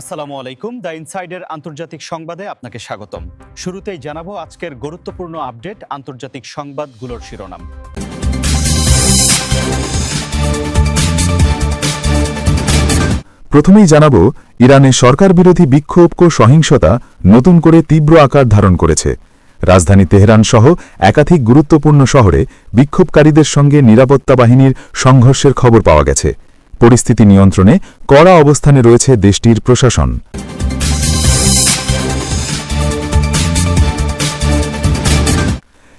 আসসালামু আলাইকুম। দ্য ইনসাইডের আন্তর্জাতিক সংবাদে আপনাকে স্বাগতম। শুরুতেই জানাব আজকের গুরুত্বপূর্ণ আপডেট আন্তর্জাতিক সংবাদগুলোর শিরোনাম। প্রথমেই জানাব, ইরানে সরকার বিরোধী বিক্ষোভ ও সহিংসতা নতুন করে তীব্র আকার ধারণ করেছে। রাজধানী তেহরান সহ একাধিক গুরুত্বপূর্ণ শহরে বিক্ষোভকারীদের সঙ্গে নিরাপত্তা বাহিনীর সংঘর্ষের খবর পাওয়া গেছে। পরিস্থিতি নিয়ন্ত্রণে কড়া অবস্থানে রয়েছে দেশটির প্রশাসন।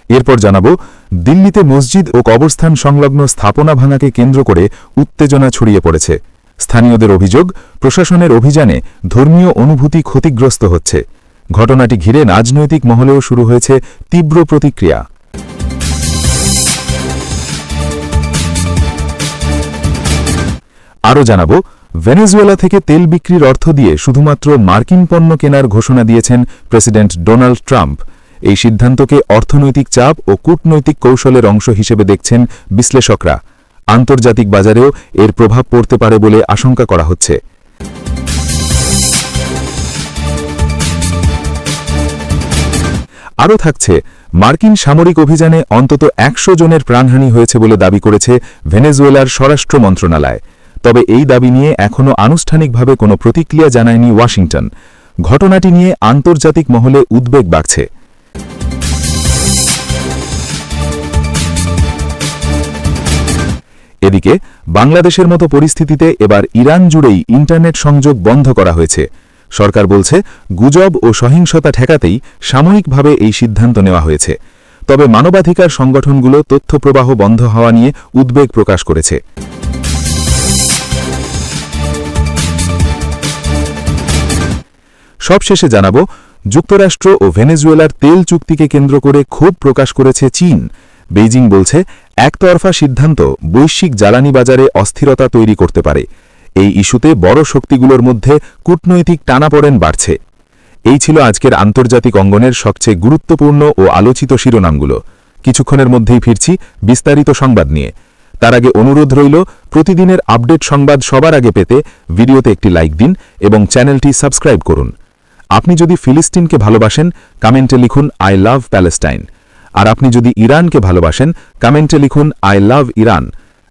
এরপর জানাব, দিল্লিতে মসজিদ ও কবরস্থান সংলগ্ন স্থাপনা ভাঙাকে কেন্দ্র করে উত্তেজনা ছড়িয়ে পড়েছে। স্থানীয়দের অভিযোগ, প্রশাসনের অভিযানে ধর্মীয় অনুভূতি ক্ষতিগ্রস্ত হচ্ছে। ঘটনাটি ঘিরে রাজনৈতিক মহলেও শুরু হয়েছে তীব্র প্রতিক্রিয়া। আরও জানাব, ভেনেজুয়েলা থেকে তেল বিক্রির অর্থ দিয়ে শুধুমাত্র মার্কিন পণ্য কেনার ঘোষণা দিয়েছেন প্রেসিডেন্ট ডোনাল্ড ট্রাম্প। এই সিদ্ধান্তকে অর্থনৈতিক চাপ ও কূটনৈতিক কৌশলের অংশ হিসেবে দেখছেন বিশ্লেষকরা। আন্তর্জাতিক বাজারেও এর প্রভাব পড়তে পারে বলে আশঙ্কা করা হচ্ছে। আরও থাকছে, মার্কিন সামরিক অভিযানে অন্তত একশো জনের প্রাণহানি হয়েছে বলে দাবি করেছে ভেনেজুয়েলার স্বরাষ্ট্র মন্ত্রণালয়। তবে এই দাবি নিয়ে এখনও আনুষ্ঠানিকভাবে কোনো প্রতিক্রিয়া জানায়নি ওয়াশিংটন। ঘটনাটি নিয়ে আন্তর্জাতিক মহলে উদ্বেগ বাড়ছে। এদিকে, বাংলাদেশের মতো পরিস্থিতিতে এবার ইরান জুড়েই ইন্টারনেট সংযোগ বন্ধ করা হয়েছে। সরকার বলছে, গুজব ও সহিংসতা ঠেকাতেই সাময়িকভাবে এই সিদ্ধান্ত নেওয়া হয়েছে। তবে মানবাধিকার সংগঠনগুলো তথ্যপ্রবাহ বন্ধ হওয়া নিয়ে উদ্বেগ প্রকাশ করেছে। সবশেষে জানাব, যুক্তরাষ্ট্র ও ভেনেজুয়েলার তেল চুক্তিকে কেন্দ্র করে ক্ষোভ প্রকাশ করেছে চীন। বেইজিং বলছে, একতরফা সিদ্ধান্ত বৈশ্বিক জ্বালানি বাজারে অস্থিরতা তৈরি করতে পারে। এই ইস্যুতে বড় শক্তিগুলোর মধ্যে কূটনৈতিক টানাপড়েন বাড়ছে। এই ছিল আজকের আন্তর্জাতিক অঙ্গনের সবচেয়ে গুরুত্বপূর্ণ ও আলোচিত শিরোনামগুলো। কিছুক্ষণের মধ্যেই ফিরছি বিস্তারিত সংবাদ নিয়ে। তার আগে অনুরোধ রইল, প্রতিদিনের আপডেট সংবাদ সবার আগে পেতে ভিডিওতে একটি লাইক দিন এবং চ্যানেলটি সাবস্ক্রাইব করুন। আপনি যদি ফিলিস্তিনকে ভালোবাসেন, কমেন্টে লিখুন, আই লাভ প্যালেস্টাইন। আর আপনি যদি ইরানকে ভালোবাসেন, কমেন্টে লিখুন, আই লাভ ইরান।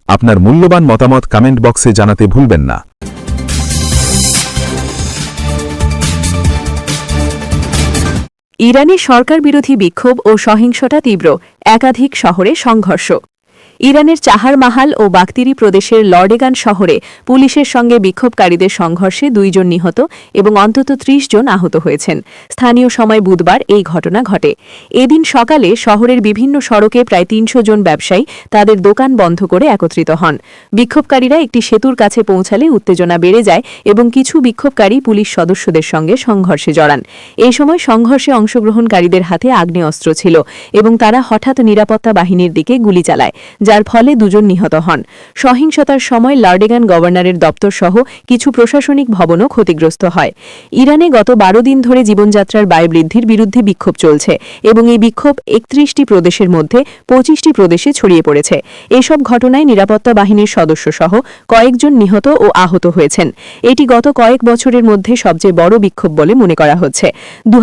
আপনার মূল্যবান মতামত কমেন্ট বক্সে জানাতে ভুলবেন না। ইরানে সরকার বিরোধী বিক্ষোভ ও সহিংসতা তীব্র, একাধিক শহরে সংঘর্ষ। ইরানের চাহার মাহাল ও বাক্তিরি প্রদেশের লর্ডেগান শহরে পুলিশের সঙ্গে বিক্ষোভকারীদের সংঘর্ষে দুইজন নিহত এবং অন্তত ত্রিশ জন আহত হয়েছেন। স্থানীয় সময় বুধবার এই ঘটনা ঘটে। এদিন সকালে শহরের বিভিন্ন সড়কে প্রায় তিনশো জন ব্যবসায়ী তাদের দোকান বন্ধ করে একত্রিত হন। বিক্ষোভকারীরা একটি সেতুর কাছে পৌঁছালে উত্তেজনা বেড়ে যায় এবং কিছু বিক্ষোভকারী পুলিশ সদস্যদের সঙ্গে সংঘর্ষে জড়ান। এই সময় সংঘর্ষে অংশগ্রহণকারীদের হাতে আগ্নেয়াস্ত্র ছিল এবং তারা হঠাৎ নিরাপত্তা বাহিনীর দিকে গুলি চালায় যার ফলে দুজন নিহত হন। সহিংসতার সময় লার্ডেগান গভর্নরের দপ্তর সহ কিছু প্রশাসনিক ভবনও ক্ষতিগ্রস্ত হয়। ইরানে গত বারো দিন ধরে জীবনযাত্রার ব্যয় বৃদ্ধির বিরুদ্ধে বিক্ষোভ চলছে এবং এই বিক্ষোভ একত্রিশটি প্রদেশের মধ্যে পঁচিশটি প্রদেশে ছড়িয়ে পড়েছে। এসব ঘটনায় নিরাপত্তা বাহিনীর সদস্য সহ কয়েকজন নিহত ও আহত হয়েছেন। এটি গত কয়েক বছরের মধ্যে সবচেয়ে বড় বিক্ষোভ বলে মনে করা হচ্ছে। দু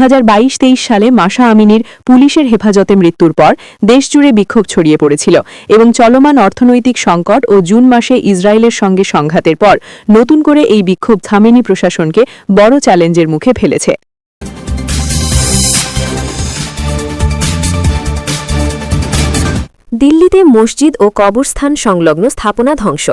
তেইশ সালে মাসা আমিনীর পুলিশের হেফাজতে মৃত্যুর পর দেশজুড়ে বিক্ষোভ ছড়িয়ে পড়েছিল এবং চলমান অর্থনৈতিক সংকট ও জুন মাসে ইসরায়েলের সঙ্গে সংঘাতের পর নতুন করে এই বিক্ষোভ থামেনি প্রশাসনকে, বড় চ্যালেঞ্জের মুখে ফেলেছে। দিল্লিতে মসজিদ ও কবরস্থান সংলগ্ন স্থাপনা ধ্বংস।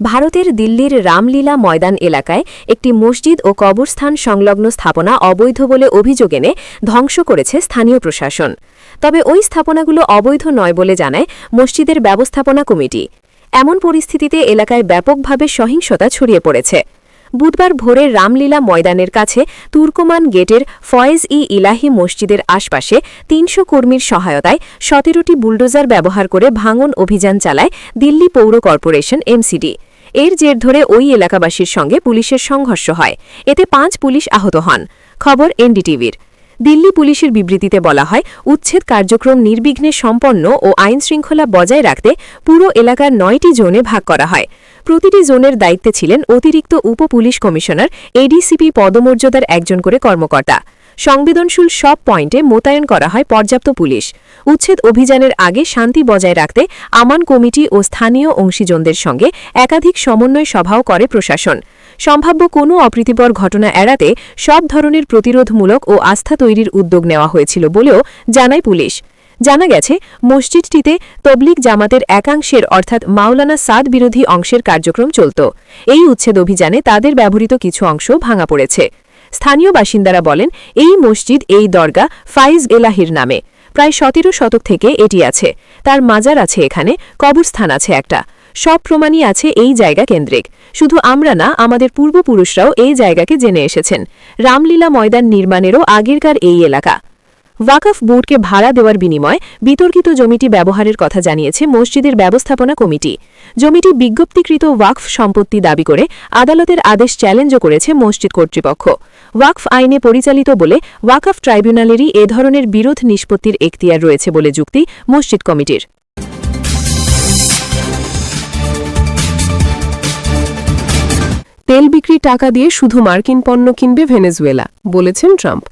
ভারতের দিল্লির রামলীলা ময়দান এলাকায় একটি মসজিদ ও কবরস্থান সংলগ্ন স্থাপনা অবৈধ বলে অভিযোগ এনে ধ্বংস করেছে স্থানীয় প্রশাসন। তবে ওই স্থাপনাগুলো অবৈধ নয় বলে জানায় মসজিদের ব্যবস্থাপনা কমিটি। এমন পরিস্থিতিতে এলাকায় ব্যাপকভাবে সহিংসতা ছড়িয়ে পড়েছে। বুধবার ভোরে রামলীলা ময়দানের কাছে তুর্কমান গেটের ফয়েজ ই ইলাহি মসজিদের আশপাশে তিনশো কর্মীর সহায়তায় সতেরোটি বুলডোজার ব্যবহার করে ভাঙন অভিযান চালায় দিল্লি পৌর কর্পোরেশন এমসিডি এর জের ধরে ওই এলাকাবাসীর সঙ্গে পুলিশের সংঘর্ষ হয়। এতে পাঁচ পুলিশ আহত হন। খবর এনডিটিভির দিল্লি পুলিশের বিবৃতিতে বলা হয়, উচ্ছেদ কার্যক্রম নির্বিঘ্নে সম্পন্ন ও আইন শৃঙ্খলা বজায় রাখতে পুরো এলাকার নয়টি জোনে ভাগ করা হয়। প্রতিটি জোনের দায়িত্বে ছিলেন অতিরিক্ত উপ পুলিশ কমিশনার, এডিসিপি পদমর্যাদার একজন করে কর্মকর্তা। সংবেদনশীল সব পয়েন্টে মোতায়েন করা হয় পর্যাপ্ত পুলিশ। উচ্ছেদ অভিযানের আগে শান্তি বজায় রাখতে আমান কমিটি ও স্থানীয় অংশীজনদের সঙ্গে একাধিক সমন্বয় সভাও করে প্রশাসন। সম্ভাব্য কোনো অপ্রীতিকর ঘটনা এড়াতে সব ধরনের প্রতিরোধমূলক ও আস্থা তৈরির উদ্যোগ নেওয়া হয়েছিল বলেও জানায় পুলিশ। জানা গেছে, মসজিদটিতে তবলিগ জামাতের একাংশের অর্থাৎ মাওলানা সাদ বিরোধী অংশের কার্যক্রম চলত। এই উচ্ছেদ অভিযানে তাদের ব্যবহৃত কিছু অংশ ভাঙা পড়েছে। স্থানীয় বাসিন্দারা বলেন, এই মসজিদ, এই দরগা ফাইজ এলাহির নামে। প্রায় সতেরো শতক থেকে এটি আছে। তার মাজার আছে এখানে, কবরস্থান আছে একটা। সব প্রমাণই আছে এই জায়গা কেন্দ্রিক। শুধু আমরা না, আমাদের পূর্বপুরুষরাও এই জায়গাকে জেনে এসেছেন। রামলীলা ময়দান নির্মাণেরও আগেরকার এই এলাকা। ওয়াকফ বোর্ডকে ভাড়া দেওয়ার বিনিময়ে বিতর্কিত জমিটি ব্যবহারের কথা জানিয়েছে মসজিদের ব্যবস্থাপনা কমিটি। জমিটি বিজ্ঞপ্তিকৃত ওয়াকফ সম্পত্তি দাবি করে আদালতের আদেশ চ্যালেঞ্জও করেছে মসজিদ কর্তৃপক্ষ। ওয়াকফ আইনে পরিচালিত বলে ওয়াকফ ট্রাইব্যুনালেরই এ ধরনের বিরোধ নিষ্পত্তির এখতিয়ার রয়েছে বলে যুক্তি মসজিদ কমিটির। তেল বিক্রির টাকা দিয়ে শুধু মার্কিন পণ্য কিনবে ভেনেজুয়েলা, বলেছেন ট্রাম্প।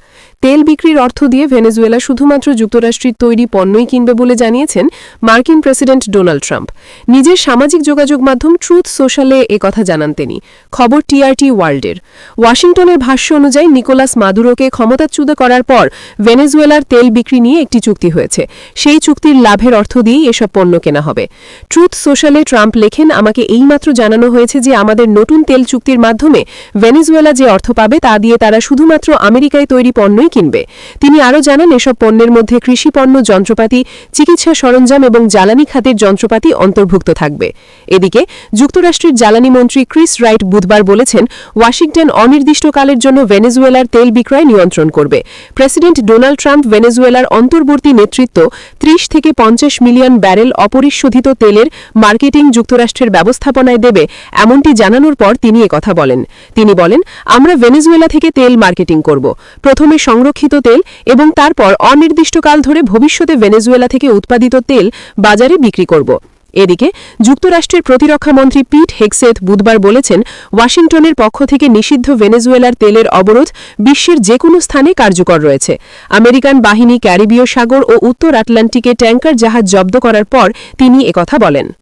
তেল বিক্রির অর্থ দিয়ে ভেনেজুয়েলা শুধুমাত্র যুক্তরাষ্ট্রের তৈরি পণ্যই কিনবে বলে জানিয়েছেন মার্কিন প্রেসিডেন্ট ডোনাল্ড ট্রাম্প। নিজের সামাজিক যোগাযোগ মাধ্যম ট্রুথ সোশ্যালে একথা জানান তিনি। খবর টিআরটি ওয়ার্ল্ডের। ওয়াশিংটনের ভাষ্য অনুযায়ী নিকোলাস মাদুরোকে ক্ষমতাচ্যুত করার পর ভেনেজুয়েলার তেল বিক্রি নিয়ে একটি চুক্তি হয়েছে। সেই চুক্তির লাভের অর্থ দিয়েই এসব পণ্য কেনা হবে। ট্রুথ সোশ্যালে ট্রাম্প লেখেন, আমাকে এইমাত্র জানানো হয়েছে যে আমাদের নতুন তেল চুক্তির মাধ্যমে ভেনেজুয়েলা যে অর্থ পাবে তা দিয়ে তারা শুধুমাত্র আমেরিকায় তৈরি পণ্যই কিনবে। তিনি আরও জানান, এসব পণ্যের মধ্যে কৃষিপণ্য যন্ত্রপাতি, চিকিৎসা সরঞ্জাম এবং জ্বালানি খাতের যন্ত্রপাতি অন্তর্ভুক্ত থাকবে। এদিকে, যুক্তরাষ্ট্রের জ্বালানি মন্ত্রী ক্রিস রাইট বুধবার বলেছেন, ওয়াশিংটন অনির্দিষ্টকালের জন্য ভেনেজুয়েলার তেল বিক্রয় নিয়ন্ত্রণ করবে। প্রেসিডেন্ট ডোনাল্ড ট্রাম্প ভেনেজুয়েলার অন্তর্বর্তী নেতৃত্ব ত্রিশ থেকে পঞ্চাশ মিলিয়ন ব্যারেল অপরিশোধিত তেলের মার্কেটিং যুক্তরাষ্ট্রের ব্যবস্থাপনায় দেবে, এমনটি জানানোর পর তিনি কথা বলেন। তিনি বলেন, আমরা ভেনেজুয়েলা থেকে তেল মার্কেটিং করব। প্রথমে সংরক্ষিত তেল এবং তারপর অনির্দিষ্টকাল ধরে ভবিষ্যতে ভেনেজুয়েলা থেকে উৎপাদিত তেল বাজারে বিক্রি করব। এদিকে, যুক্তরাষ্ট্রের প্রতিরক্ষামন্ত্রী পিট হেক্সেথ বুধবার বলেছেন, ওয়াশিংটনের পক্ষ থেকে নিষিদ্ধ ভেনেজুয়েলার তেলের অবরোধ বিশ্বের যে কোনো স্থানে কার্যকর রয়েছে। আমেরিকান বাহিনী, ক্যারিবীয় সাগর ও উত্তর আটলান্টিকে ট্যাঙ্কার জাহাজ জব্দ করার পর তিনি একথা বলেন।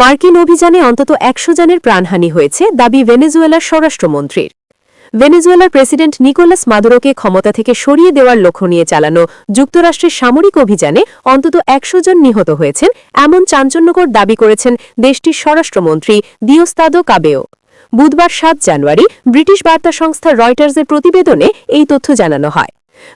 মার্কিন অভিযানে অন্তত একশো জনের প্রাণহানি হয়েছে, দাবি ভেনেজুয়েলার স্বরাষ্ট্রমন্ত্রীর। ভেনেজুয়েলার প্রেসিডেন্ট নিকোলাস মাদুরোকে ক্ষমতা থেকে সরিয়ে দেওয়ার লক্ষ্য নিয়ে চালানো যুক্তরাষ্ট্রের সামরিক অভিযানে অন্তত একশো জন নিহত হয়েছেন, এমন চাঞ্চল্যকর দাবি করেছেন দেশটির স্বরাষ্ট্রমন্ত্রী দিওস্তাদো কাবেও। বুধবার সাত জানুয়ারি ব্রিটিশ বার্তা সংস্থা রয়টার্সের প্রতিবেদনে এই তথ্য জানানো হয়।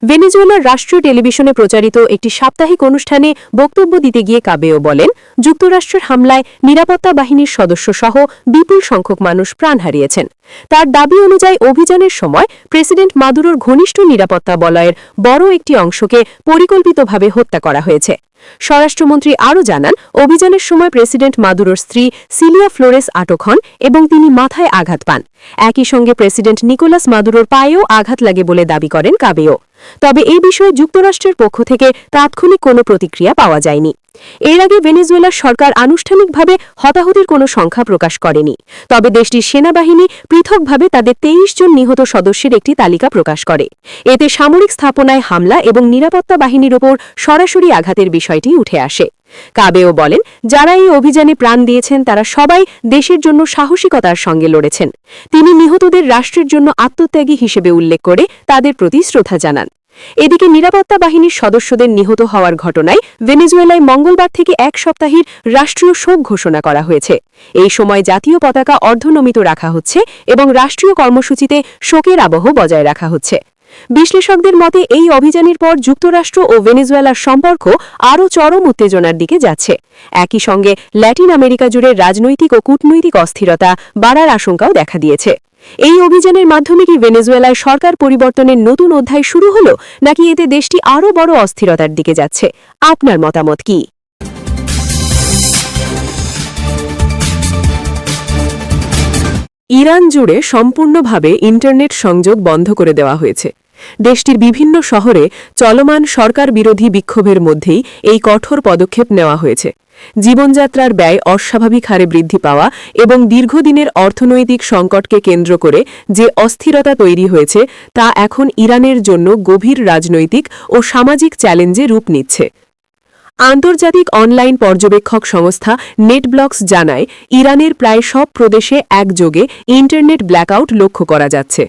ভেনেজুয়েলার রাষ্ট্রীয় টেলিভিশনে প্রচারিত একটি সাপ্তাহিক অনুষ্ঠানে বক্তব্য দিতে গিয়ে কাবেও বলেন, যুক্তরাষ্ট্রের হামলায় নিরাপত্তা বাহিনীর সদস্য সহ বিপুল সংখ্যক মানুষ প্রাণ হারিয়েছেন। তার দাবি অনুযায়ী অভিযানের সময় প্রেসিডেন্ট মাদুরোর ঘনিষ্ঠ নিরাপত্তা বলয়ের বড় একটি অংশকে পরিকল্পিতভাবে হত্যা করা হয়েছে। স্বরাষ্ট্রমন্ত্রী আরও জানান, অভিযানের সময় প্রেসিডেন্ট মাদুরোর স্ত্রী সিলিয়া ফ্লোরেস আটক হন এবং তিনি মাথায় আঘাত পান। একই সঙ্গে প্রেসিডেন্ট নিকোলাস মাদুরোর পায়েও আঘাত লাগে বলে দাবি করেন কাবেও। তবে এই বিষয়ে যুক্তরাষ্ট্রের পক্ষ থেকে তাৎক্ষণিক কোনো প্রতিক্রিয়া পাওয়া যায়নি। এর আগে ভেনেজুয়েলার সরকার আনুষ্ঠানিকভাবে হতাহতের কোনো সংখ্যা প্রকাশ করেনি। তবে দেশটির সেনাবাহিনী পৃথকভাবে তাদের তেইশ জন নিহত সদস্যের একটি তালিকা প্রকাশ করে। এতে সামরিক স্থাপনায় হামলা এবং নিরাপত্তা বাহিনীর ওপর সরাসরি আঘাতের বিষয়টি উঠে আসে। কাবেও বলেন, যারা এই অভিযানে প্রাণ দিয়েছেন, তারা সবাই দেশের জন্য সাহসিকতার সঙ্গে লড়েছেন। তিনি নিহতদের রাষ্ট্রের জন্য আত্মত্যাগী হিসেবে উল্লেখ করে তাদের প্রতি শ্রদ্ধা জানান। এদিকে নিরাপত্তা বাহিনীর সদস্যদের নিহত হওয়ার ঘটনায় ভেনেজুয়েলায় মঙ্গলবার থেকে এক সপ্তাহের রাষ্ট্রীয় শোক ঘোষণা করা হয়েছে। এই সময় জাতীয় পতাকা অর্ধনমিত রাখা হচ্ছে এবং রাষ্ট্রীয় কর্মসূচিতে শোকের আবহ বজায় রাখা হচ্ছে। বিশ্লেষকদের মতে, এই অভিযানের পর যুক্তরাষ্ট্র ও ভেনেজুয়েলার সম্পর্ক আরও চরম উত্তেজনার দিকে যাচ্ছে। একই সঙ্গে, ল্যাটিন আমেরিকা জুড়ে রাজনৈতিক ও কূটনৈতিক অস্থিরতা বাড়ার আশঙ্কাও দেখা দিয়েছে। এই অভিযানের মাধ্যমে কি ভেনেজুয়েলায় সরকার পরিবর্তনের নতুন অধ্যায় শুরু হল, নাকি এতে দেশটি আরও বড় অস্থিরতার দিকে যাচ্ছে? আপনার মতামত কি? ইরান জুড়ে সম্পূর্ণভাবে ইন্টারনেট সংযোগ বন্ধ করে দেওয়া হয়েছে। দেশটির বিভিন্ন শহরে চলমান সরকার বিরোধী বিক্ষোভের মধ্যেই এই কঠোর পদক্ষেপ নেওয়া হয়েছে। জীবনযাত্রার ব্যয় অস্বাভাবিক হারে বৃদ্ধি পাওয়া এবং দীর্ঘদিনের অর্থনৈতিক সংকটকে কেন্দ্র করে যে অস্থিরতা তৈরি হয়েছে, তা এখন ইরানের জন্য গভীর রাজনৈতিক ও সামাজিক চ্যালেঞ্জে রূপ নিচ্ছে। আন্তর্জাতিক অনলাইন পর্যবেক্ষক সংস্থা নেটব্লকস জানায়, ইরানের প্রায় সব প্রদেশে একযোগে ইন্টারনেট ব্ল্যাকআউট লক্ষ্য করা যাচ্ছে।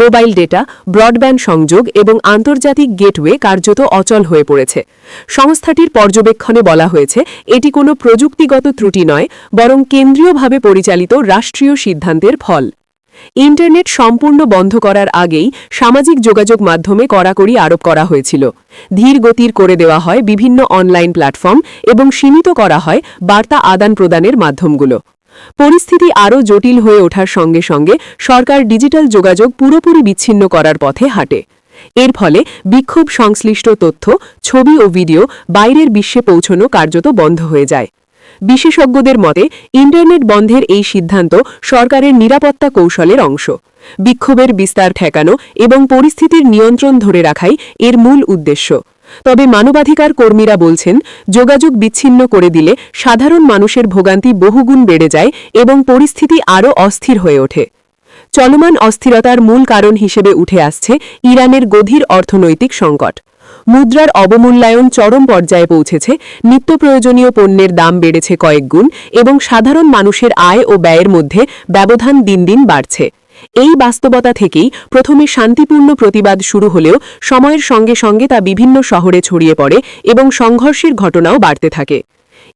মোবাইল ডেটা, ব্রডব্যান্ড সংযোগ এবং আন্তর্জাতিক গেটওয়ে কার্যত অচল হয়ে পড়েছে। সংস্থাটির পর্যবেক্ষণে বলা হয়েছে, এটি কোনো প্রযুক্তিগত ত্রুটি নয়, বরং কেন্দ্রীয়ভাবে পরিচালিত রাষ্ট্রীয় সিদ্ধান্তের ফল। ইন্টারনেট সম্পূর্ণ বন্ধ করার আগেই সামাজিক যোগাযোগ মাধ্যমে কড়াকড়ি আরোপ করা হয়েছিল। ধীর গতির করে দেওয়া হয় বিভিন্ন অনলাইন প্ল্যাটফর্ম এবং সীমিত করা হয় বার্তা আদান প্রদানের মাধ্যমগুলো। পরিস্থিতি আরও জটিল হয়ে ওঠার সঙ্গে সঙ্গে সরকার ডিজিটাল যোগাযোগ পুরোপুরি বিচ্ছিন্ন করার পথে হাঁটে। এর ফলে বিক্ষোভ সংশ্লিষ্ট তথ্য, ছবি ও ভিডিও বাইরের বিশ্বে পৌঁছনো কার্যত বন্ধ হয়ে যায়। বিশেষজ্ঞদের মতে, ইন্টারনেট বন্ধের এই সিদ্ধান্ত সরকারের নিরাপত্তা কৌশলের অংশ। বিক্ষোভের বিস্তার ঠেকানো এবং পরিস্থিতির নিয়ন্ত্রণ ধরে রাখাই এর মূল উদ্দেশ্য। তবে মানবাধিকার কর্মীরা বলছেন, যোগাযোগ বিচ্ছিন্ন করে দিলে সাধারণ মানুষের ভোগান্তি বহুগুণ বেড়ে যায় এবং পরিস্থিতি আরও অস্থির হয়ে ওঠে। চলমান অস্থিরতার মূল কারণ হিসেবে উঠে আসছে ইরানের গভীর অর্থনৈতিক সংকট। মুদ্রার অবমূল্যায়ন চরম পর্যায়ে পৌঁছেছে, নিত্য প্রয়োজনীয় পণ্যের দাম বেড়েছে কয়েক গুণ এবং সাধারণ মানুষের আয় ও ব্যয়ের মধ্যে ব্যবধান দিন দিন বাড়ছে। এই বাস্তবতা থেকেই প্রথমে শান্তিপূর্ণ প্রতিবাদ শুরু হলেও সময়ের সঙ্গে সঙ্গে তা বিভিন্ন শহরে ছড়িয়ে পড়ে এবং সংঘর্ষের ঘটনাও বাড়তে থাকে।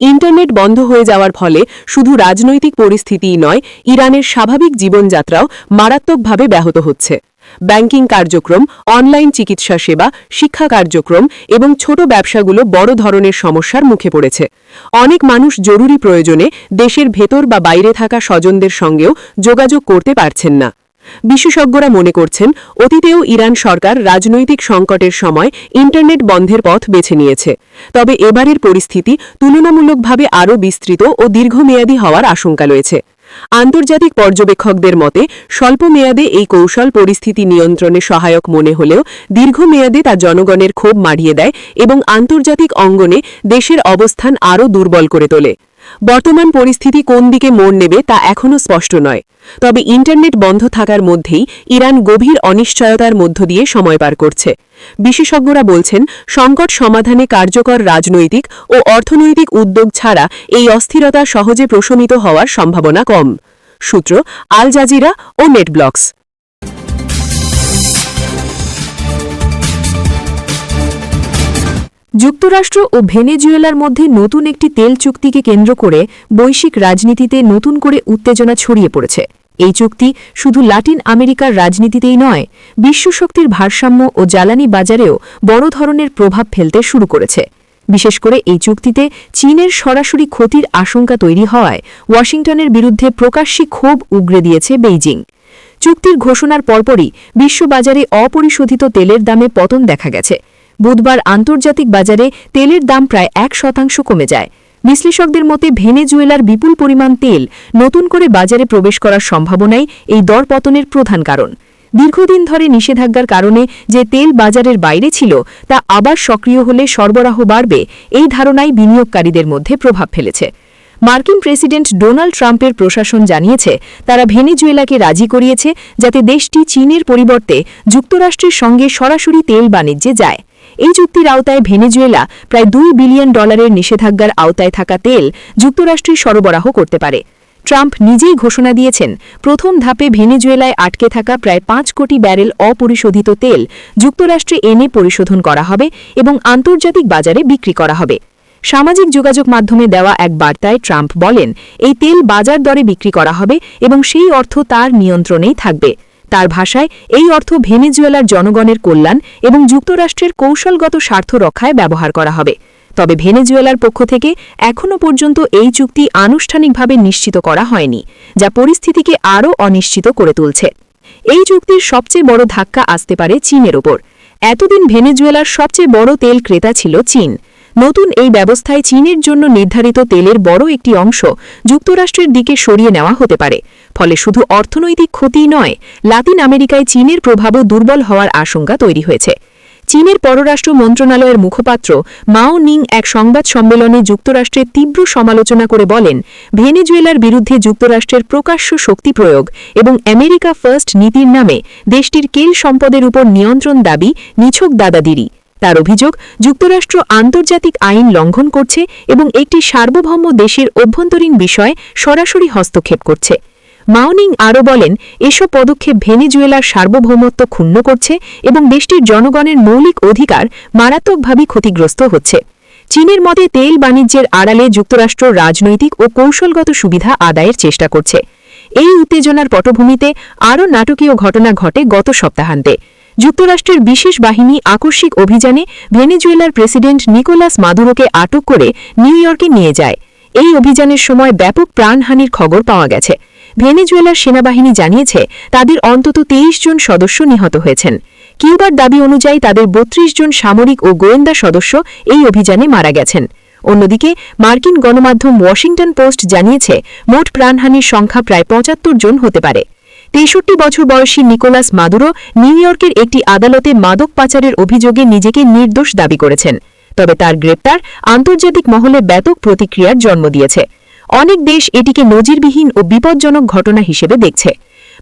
ইন্টারনেট বন্ধ হয়ে যাওয়ার ফলে শুধু রাজনৈতিক পরিস্থিতিই নয়, ইরানের স্বাভাবিক জীবনযাত্রাও মারাত্মকভাবে ব্যাহত হচ্ছে। ব্যাংকিং কার্যক্রম, অনলাইন চিকিৎসা সেবা, শিক্ষা কার্যক্রম এবং ছোট ব্যবসাগুলো বড় ধরনের সমস্যার মুখে পড়েছে। অনেক মানুষ জরুরি প্রয়োজনে দেশের ভেতর বা বাইরে থাকা স্বজনদের সঙ্গেও যোগাযোগ করতে পারছেন না। বিশেষজ্ঞরা মনে করছেন, অতীতেও ইরান সরকার রাজনৈতিক সংকটের সময় ইন্টারনেট বন্ধের পথ বেছে নিয়েছে। তবে এবারের পরিস্থিতি তুলনামূলকভাবে আরও বিস্তৃত ও দীর্ঘমেয়াদী হওয়ার আশঙ্কা রয়েছে। আন্তর্জাতিক পর্যবেক্ষকদের মতে স্বল্প মেয়াদে এই কৌশল পরিস্থিতি নিয়ন্ত্রণে সহায়ক মনে হলেও দীর্ঘমেয়াদে তা জনগণের ক্ষোভ মাড়িয়ে দেয় এবং আন্তর্জাতিক অঙ্গনে দেশের অবস্থান আরও দুর্বল করে তোলে। বর্তমান পরিস্থিতি কোন দিকে মোড় নেবে তা এখনও স্পষ্ট নয়। তবে ইন্টারনেট বন্ধ থাকার মধ্যেই ইরান গভীর অনিশ্চয়তার মধ্য দিয়ে সময় পার করছে। বিশেষজ্ঞরা বলছেন, সংকট সমাধানে কার্যকর রাজনৈতিক ও অর্থনৈতিক উদ্যোগ ছাড়া এই অস্থিরতা সহজে প্রশমিত হওয়ার সম্ভাবনা কম। সূত্র, আল জাজিরা ও নেটব্লকস। যুক্তরাষ্ট্র ও ভেনেজুয়েলার মধ্যে নতুন একটি তেল চুক্তিকে কেন্দ্র করে বৈশ্বিক রাজনীতিতে নতুন করে উত্তেজনা ছড়িয়ে পড়েছে। এই চুক্তি শুধু লাতিন আমেরিকার রাজনীতিতেই নয়, বিশ্বশক্তির ভারসাম্য ও জ্বালানি বাজারেও বড় ধরনের প্রভাব ফেলতে শুরু করেছে। বিশেষ করে এই চুক্তিতে চীনের সরাসরি ক্ষতির আশঙ্কা তৈরি হওয়ায় ওয়াশিংটনের বিরুদ্ধে প্রকাশ্যে ক্ষোভ উগরে দিয়েছে বেইজিং। চুক্তির ঘোষণার পরপরই বিশ্ববাজারে অপরিশোধিত তেলের দামে পতন দেখা গেছে। বুধবার আন্তর্জাতিক বাজারে তেলের দাম প্রায় এক শতাংশ কমে যায়। বিশ্লেষকদের মতে ভেনেজুয়েলার বিপুল পরিমাণ তেল নতুন করে বাজারে প্রবেশ করার সম্ভাবনাই এই দরপতনের প্রধান কারণ। দীর্ঘদিন ধরে নিষেধাজ্ঞার কারণে যে তেল বাজারের বাইরে ছিল, তা আবার সক্রিয় হলে সরবরাহ বাড়বে এই ধারণাই বিনিয়োগকারীদের মধ্যে প্রভাব ফেলেছে। মার্কিন প্রেসিডেন্ট ডোনাল্ড ট্রাম্পের প্রশাসন জানিয়েছে, তারা ভেনেজুয়েলাকে রাজি করিয়েছে যাতে দেশটি চীনের পরিবর্তে যুক্তরাষ্ট্রের সঙ্গে সরাসরি তেল বাণিজ্যে যায়। এই চুক্তির আওতায় ভেনেজুয়েলা প্রায় দুই বিলিয়ন ডলারের নিষেধাজ্ঞার আওতায় থাকা তেল যুক্তরাষ্ট্রে সরবরাহ করতে পারে। ট্রাম্প নিজেই ঘোষণা দিয়েছেন, প্রথম ধাপে ভেনেজুয়েলায় আটকে থাকা প্রায় পাঁচ কোটি ব্যারেল অপরিশোধিত তেল যুক্তরাষ্ট্রে এনে পরিশোধন করা হবে এবং আন্তর্জাতিক বাজারে বিক্রি করা হবে। সামাজিক যোগাযোগ মাধ্যমে দেওয়া এক বার্তায় ট্রাম্প বলেন, এই তেল বাজার দরে বিক্রি করা হবে এবং সেই অর্থ তার নিয়ন্ত্রণেই থাকবে। তার ভাষায় এই অর্থ ভেনেজুয়েলার জনগণের কল্যাণ এবং যুক্তরাষ্ট্রের কৌশলগত স্বার্থ রক্ষায় ব্যবহার করা হবে। তবে ভেনেজুয়েলার পক্ষ থেকে এখনও পর্যন্ত এই চুক্তি আনুষ্ঠানিকভাবে নিশ্চিত করা হয়নি, যা পরিস্থিতিকে আরও অনিশ্চিত করে তুলছে। এই চুক্তির সবচেয়ে বড় ধাক্কা আসতে পারে চীনের ওপর। এতদিন ভেনেজুয়েলার সবচেয়ে বড় তেল ক্রেতা ছিল চীন। নতুন এই ব্যবস্থায় চীনের জন্য নির্ধারিত তেলের বড় একটি অংশ যুক্তরাষ্ট্রের দিকে সরিয়ে নেওয়া হতে পারে। ফলে শুধু অর্থনৈতিক ক্ষতিই নয়, লাতিন আমেরিকায় চীনের প্রভাবও দুর্বল হওয়ার আশঙ্কা তৈরি হয়েছে। চীনের পররাষ্ট্র মন্ত্রণালয়ের মুখপাত্র মাও নিং এক সংবাদ সম্মেলনে যুক্তরাষ্ট্রের তীব্র সমালোচনা করে বলেন, ভেনেজুয়েলার বিরুদ্ধে যুক্তরাষ্ট্রের প্রকাশ্য শক্তি প্রয়োগ এবং আমেরিকা ফার্স্ট নীতির নামে দেশটির কেল সম্পদের উপর নিয়ন্ত্রণ দাবি নিছক দাদাদিরি তার অভিযোগ, যুক্তরাষ্ট্র আন্তর্জাতিক আইন লঙ্ঘন করছে এবং একটি সার্বভৌম দেশের অভ্যন্তরীণ বিষয়ে সরাসরি হস্তক্ষেপ করছে। মাওনিং আরও বলেন, এসব পদক্ষেপ ভেনেজুয়েলার সার্বভৌমত্ব ক্ষুণ্ণ করছে এবং দেশটির জনগণের মৌলিক অধিকার মারাত্মকভাবে ক্ষতিগ্রস্ত হচ্ছে। চীনের মতে তেল বাণিজ্যের আড়ালে যুক্তরাষ্ট্র রাজনৈতিক ও কৌশলগত সুবিধা আদায়ের চেষ্টা করছে। এই উত্তেজনার পটভূমিতে আরও নাটকীয় ঘটনা ঘটে গত সপ্তাহান্তে। যুক্তরাষ্ট্রের বিশেষ বাহিনী আকস্মিক অভিযানে ভেনেজুয়েলার প্রেসিডেন্ট নিকোলাস মাদুরোকে আটক করে নিউ ইয়র্কে নিয়ে যায়। এই অভিযানের সময় ব্যাপক প্রাণহানির খবর পাওয়া গেছে। ভেনেজুয়েলার সেনাবাহিনী জানিয়েছে, তাদের অন্তত তেইশ জন সদস্য নিহত হয়েছেন। কিউবার দাবি অনুযায়ী তাদের বত্রিশ জন সামরিক ও গোয়েন্দা সদস্য এই অভিযানে মারা গেছেন। অন্যদিকে, মার্কিন গণমাধ্যম ওয়াশিংটন পোস্ট জানিয়েছে, মোট প্রাণহানির সংখ্যা প্রায় পঁচাত্তর জন হতে পারে। তেষট্টি বছর বয়সী নিকোলাস মাদুরো নিউ ইয়র্কের একটি আদালতে মাদক পাচারের অভিযোগে নিজেকে নির্দোষ দাবি করেছেন। তবে তার গ্রেপ্তার আন্তর্জাতিক মহলে ব্যাপক প্রতিক্রিয়ার জন্ম দিয়েছে। অনেক দেশ এটিকে নজিরবিহীন ও বিপজ্জনক ঘটনা হিসেবে দেখছে।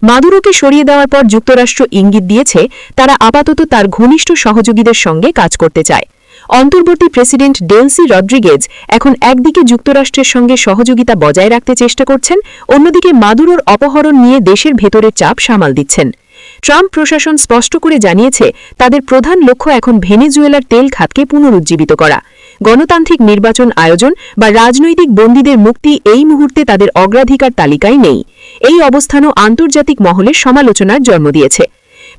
মাদুরোকে সরিয়ে দেওয়ার পর যুক্তরাষ্ট্র ইঙ্গিত দিয়েছে, তারা আপাতত তার ঘনিষ্ঠ সহযোগীদের সঙ্গে কাজ করতে চায়। অন্তর্বর্তী প্রেসিডেন্ট ডেলসি রড্রিগেজ এখন একদিকে যুক্তরাষ্ট্রের সঙ্গে সহযোগিতা বজায় রাখতে চেষ্টা করছেন, অন্যদিকে মাদুরোর অপহরণ নিয়ে দেশের ভেতরের চাপ সামাল দিচ্ছেন। ট্রাম্প প্রশাসন স্পষ্ট করে জানিয়েছে, তাদের প্রধান লক্ষ্য এখন ভেনেজুয়েলার তেল খাতকে পুনরুজ্জীবিত করা। গণতান্ত্রিক নির্বাচন আয়োজন বা রাজনৈতিক বন্দীদের মুক্তি এই মুহূর্তে তাদের অগ্রাধিকার তালিকায় নেই। এই অবস্থানও আন্তর্জাতিক মহলের সমালোচনার জন্ম দিয়েছে।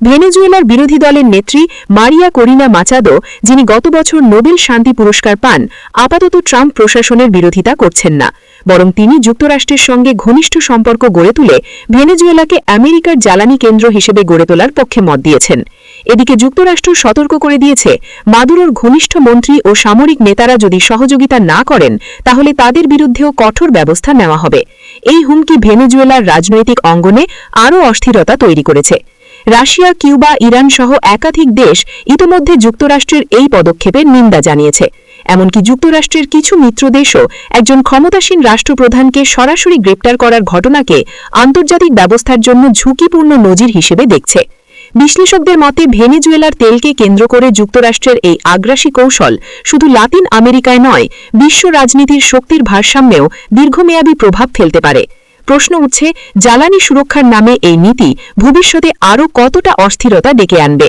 ভেনেজুয়েলার বিরোধী দলের নেত্রী মারিয়া করিনা মাচাদো, যিনি গত বছর নোবেল শান্তি পুরস্কার পান, আপাতত ট্রাম্প প্রশাসনের বিরোধিতা করছেন না। বরং তিনি যুক্তরাষ্ট্রের সঙ্গে ঘনিষ্ঠ সম্পর্ক গড়ে তুলে ভেনেজুয়েলাকে আমেরিকার জ্বালানি কেন্দ্র হিসেবে গড়ে তোলার পক্ষে মত দিয়েছেন। এদিকে যুক্তরাষ্ট্র সতর্ক করে দিয়েছে, মাদুরোর ঘনিষ্ঠ মন্ত্রী ও সামরিক নেতারা যদি সহযোগিতা না করেন, তাহলে তাদের বিরুদ্ধেও কঠোর ব্যবস্থা নেওয়া হবে। এই হুমকি ভেনেজুয়েলার রাজনৈতিক অঙ্গনে আরও অস্থিরতা তৈরি করেছে। রাশিয়া, কিউবা, ইরান সহ একাধিক দেশ ইতোমধ্যে যুক্তরাষ্ট্রের এই পদক্ষেপের নিন্দা জানিয়েছে। এমনকি যুক্তরাষ্ট্রের কিছু মিত্রদেশও একজন ক্ষমতাসীন রাষ্ট্রপ্রধানকে সরাসরি গ্রেপ্তার করার ঘটনাকে আন্তর্জাতিক ব্যবস্থার জন্য ঝুঁকিপূর্ণ নজির হিসেবে দেখছে। বিশ্লেষকদের মতে, ভেনেজুয়েলার তেলকে কেন্দ্র করে যুক্তরাষ্ট্রের এই আগ্রাসী কৌশল শুধু লাতিন আমেরিকায় নয়, বিশ্ব রাজনীতির শক্তির ভারসাম্যেও দীর্ঘমেয়াদী প্রভাব ফেলতে পারে। প্রশ্ন উঠছে জ্বালানি সুরক্ষার নামে এই নীতি ভবিষ্যতে আরও কতটা অস্থিরতা ডেকে আনবে?